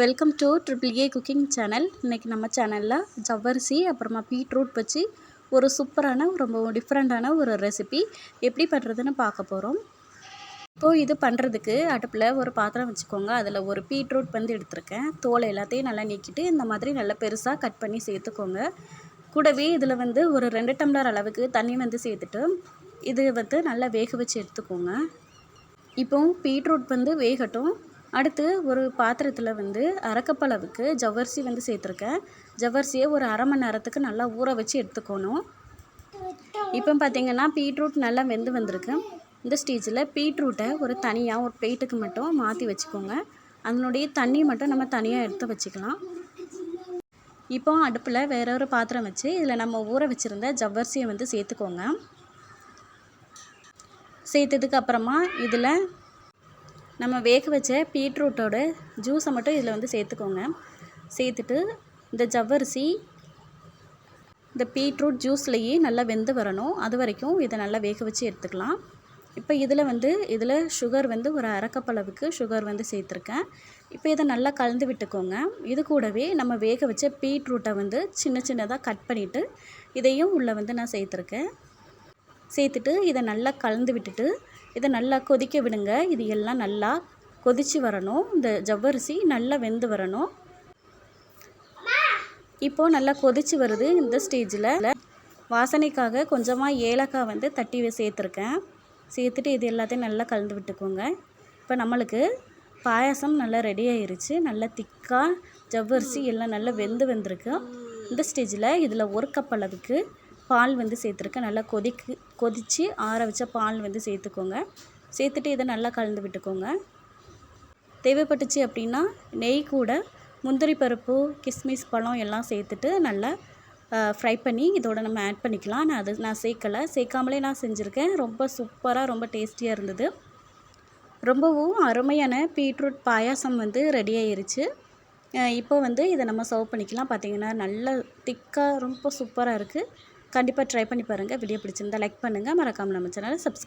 Welcome to triple A cooking channel. இன்றைக்கி நம்ம சேனலில் ஜவ்வரிசி அப்புறமா பீட்ரூட் வச்சு ஒரு சூப்பரான ரொம்ப டிஃப்ரெண்ட்டான ஒரு ரெசிபி எப்படி பண்ணுறதுன்னு பார்க்க போகிறோம் இப்போது இது பண்ணுறதுக்கு அடுப்பில் ஒரு பாத்திரம் வச்சுக்கோங்க. அதில் ஒரு பீட்ரூட் வந்து எடுத்திருக்கேன். தோலை எல்லாத்தையும் நல்லா நீக்கிட்டு இந்த மாதிரி நல்லா பெருசாக கட் பண்ணி சேர்த்துக்கோங்க. கூடவே இதில் வந்து ஒரு ரெண்டு டம்ளர் அளவுக்கு தண்ணி வந்து சேர்த்துட்டு இது வந்து நல்லா வேக வச்சு எடுத்துக்கோங்க. இப்போ பீட்ரூட் வந்து வேகட்டும். அடுத்து ஒரு பாத்திரத்தில் வந்து அரைக்கப்பளவுக்கு ஜவ்வரிசி வந்து சேர்த்துருக்கேன். ஜவ்வரிசியை ஒரு அரை மணி நேரத்துக்கு நல்லா ஊற வச்சு எடுத்துக்கணும். இப்போ பார்த்தீங்கன்னா பீட்ரூட் நல்லா வெந்து வந்திருக்கு. இந்த ஸ்டேஜில் பீட்ரூட்டை ஒரு தனியாக ஒரு பிளேட்டுக்கு மட்டும் மாற்றி வச்சுக்கோங்க. அதனுடைய தண்ணி மட்டும் நம்ம தனியாக எடுத்து வச்சுக்கலாம். இப்போ அடுப்பில் வேற ஒரு பாத்திரம் வச்சு இதில் நம்ம ஊற வச்சுருந்த ஜவ்வரிசியை வந்து சேர்த்துக்கோங்க. சேர்த்ததுக்கு அப்புறமா இதில் நம்ம வேக வச்ச பீட்ரூட்டோட ஜூஸை மட்டும் இதில் வந்து சேர்த்துக்கோங்க. சேர்த்துட்டு இந்த ஜவ்வரிசி இந்த பீட்ரூட் ஜூஸ்லேயே நல்லா வெந்து வரணும். அது வரைக்கும் இதை நல்லா வேக வச்சு எடுத்துக்கலாம். இப்போ இதில் வந்து இதில் சுகர் வந்து ஒரு அரைக்கப்பளவுக்கு சுகர் வந்து சேர்த்துருக்கேன். இப்போ இதை நல்லா கலந்து விட்டுக்கோங்க. இது கூடவே நம்ம வேக வச்ச பீட்ரூட்டை வந்து சின்ன சின்னதாக கட் பண்ணிவிட்டு இதையும் உள்ளே வந்து நான் சேர்த்துருக்கேன். சேர்த்துட்டு இதை நல்லா கலந்து விட்டுட்டு இதை நல்லா கொதிக்க விடுங்க. இது எல்லாம் நல்லா கொதித்து வரணும். இந்த ஜவ்வரிசி நல்லா வெந்து வரணும். இப்போது நல்லா கொதித்து வருது இந்த ஸ்டேஜில். வாசனைக்காக கொஞ்சமாக ஏலக்காய் வந்து தட்டி சேர்த்துருக்கேன். சேர்த்துட்டு இது எல்லாத்தையும் நல்லா கலந்து விட்டுக்கோங்க. இப்போ நம்மளுக்கு பாயாசம் நல்லா ரெடி ஆயிருச்சு. நல்லா திக்காக ஜவ்வரிசி எல்லாம் நல்லா வெந்து வந்திருக்கு. இந்த ஸ்டேஜில் இதில் ஒரு கப் அளவுக்கு பால் வந்து சேர்த்துருக்கேன். நல்லா கொதிக்கு கொதித்து ஆற வச்ச பால் வந்து சேர்த்துக்கோங்க. சேர்த்துட்டு இதை நல்லா கலந்து விட்டுக்கோங்க. தேவைப்பட்டுச்சு அப்படின்னா நெய் கூட முந்திரி பருப்பு கிஸ்மிஸ் பழம் எல்லாம் சேர்த்துட்டு நல்லா ஃப்ரை பண்ணி இதோட நம்ம ஆட் பண்ணிக்கலாம். நான் அது நான் சேர்க்கலை. சேர்க்காமலே நான் செஞ்சுருக்கேன். ரொம்ப சூப்பராக ரொம்ப டேஸ்டியாக இருந்தது. ரொம்பவும் அருமையான பீட்ரூட் பாயாசம் வந்து ரெடி ஆயிருச்சு. இப்போ வந்து இதை நம்ம சர்வ் பண்ணிக்கலாம். பார்த்திங்கன்னா நல்ல திக்காக ரொம்ப சூப்பராக இருக்குது கண்டிப்பாக ட்ரை பண்ணி பாருங்கள் வீடியோ பிடிச்சிருந்தா லைக் பண்ணுங்கள் மறக்காமல் நம்ம சேனலை சப்ஸ்கிரைப்